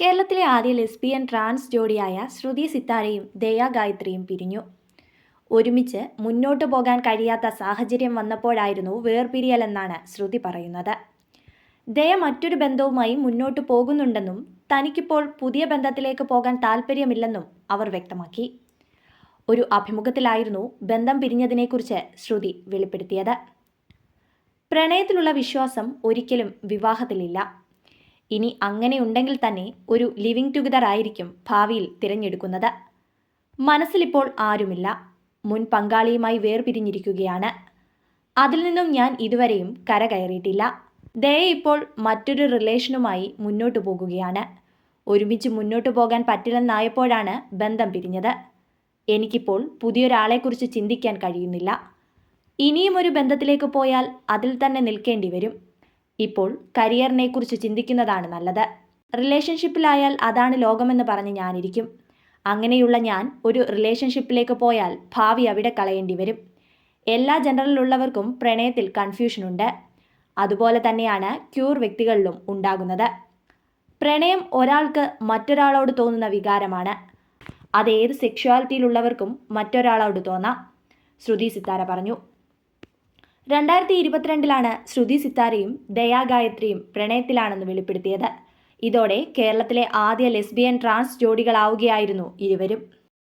കേരളത്തിലെ ആദ്യ lesbian trans ജോഡിയായ ശ്രുതി സിത്താരയും ദയ ഗായത്രിയും പിരിഞ്ഞു. ഒരുമിച്ച് മുന്നോട്ട് പോകാൻ കഴിയാത്ത സാഹചര്യം വന്നപ്പോഴായിരുന്നു വേർപിരിയലെന്നാണ് ശ്രുതി പറയുന്നത്. ദയ മറ്റൊരു ബന്ധവുമായി മുന്നോട്ട് പോകുന്നുണ്ടെന്നും തനിക്കിപ്പോൾ പുതിയ ബന്ധത്തിലേക്ക് പോകാൻ താല്പര്യമില്ലെന്നും അവർ വ്യക്തമാക്കി. ഒരു അഭിമുഖത്തിലായിരുന്നു ബന്ധം പിരിഞ്ഞതിനെക്കുറിച്ച് ശ്രുതി വെളിപ്പെടുത്തിയത്. പ്രണയത്തിലുള്ള വിശ്വാസം ഒരിക്കലും വിവാഹത്തിലില്ല. ഇനി അങ്ങനെയുണ്ടെങ്കിൽ തന്നെ ഒരു ലിവിങ് ടുഗദർ ആയിരിക്കും ഭാവിയിൽ തിരഞ്ഞെടുക്കുന്നത്. മനസ്സിലിപ്പോൾ ആരുമില്ല. മുൻ പങ്കാളിയുമായി വേർപിരിഞ്ഞിരിക്കുകയാണ്. അതിൽ നിന്നും ഞാൻ ഇതുവരെയും കരകയറിയിട്ടില്ല. ദയ ഇപ്പോൾ മറ്റൊരു റിലേഷനുമായി മുന്നോട്ടു പോകുകയാണ്. ഒരുമിച്ച് മുന്നോട്ടു പോകാൻ പറ്റില്ലെന്നായപ്പോഴാണ് ബന്ധം പിരിഞ്ഞത്. എനിക്കിപ്പോൾ പുതിയൊരാളെക്കുറിച്ച് ചിന്തിക്കാൻ കഴിയുന്നില്ല. ഇനിയും ഒരു ബന്ധത്തിലേക്ക് പോയാൽ അതിൽ തന്നെ നിൽക്കേണ്ടി വരും. ഇപ്പോൾ കരിയറിനെക്കുറിച്ച് ചിന്തിക്കുന്നതാണ് നല്ലത്. റിലേഷൻഷിപ്പിലായാൽ അതാണ് ലോകമെന്ന് പറഞ്ഞ് ഞാനിരിക്കും. അങ്ങനെയുള്ള ഞാൻ ഒരു റിലേഷൻഷിപ്പിലേക്ക് പോയാൽ ഭാവി അവിടെ കളയേണ്ടി വരും. എല്ലാ ജനറലിലുള്ളവർക്കും പ്രണയത്തിൽ കൺഫ്യൂഷനുണ്ട് അതുപോലെ തന്നെയാണ് ക്യൂർ വ്യക്തികളിലും ഉണ്ടാകുന്നത്. പ്രണയം ഒരാൾക്ക് മറ്റൊരാളോട് തോന്നുന്ന വികാരമാണ്. അത് ഏത് സെക്ഷുവാലിറ്റിയിലുള്ളവർക്കും മറ്റൊരാളോട് തോന്നാം. ശ്രുതി സിത്താര പറഞ്ഞു. രണ്ടായിരത്തി ഇരുപത്തിരണ്ടിലാണ് ശ്രുതി സിത്താരയും ദയാ ഗായത്രിയും പ്രണയത്തിലാണെന്ന് വെളിപ്പെടുത്തിയത്. ഇതോടെ കേരളത്തിലെ ആദ്യ ലെസ്ബിയൻ ട്രാൻസ് ജോഡികളാവുകയായിരുന്നു ഇരുവരും.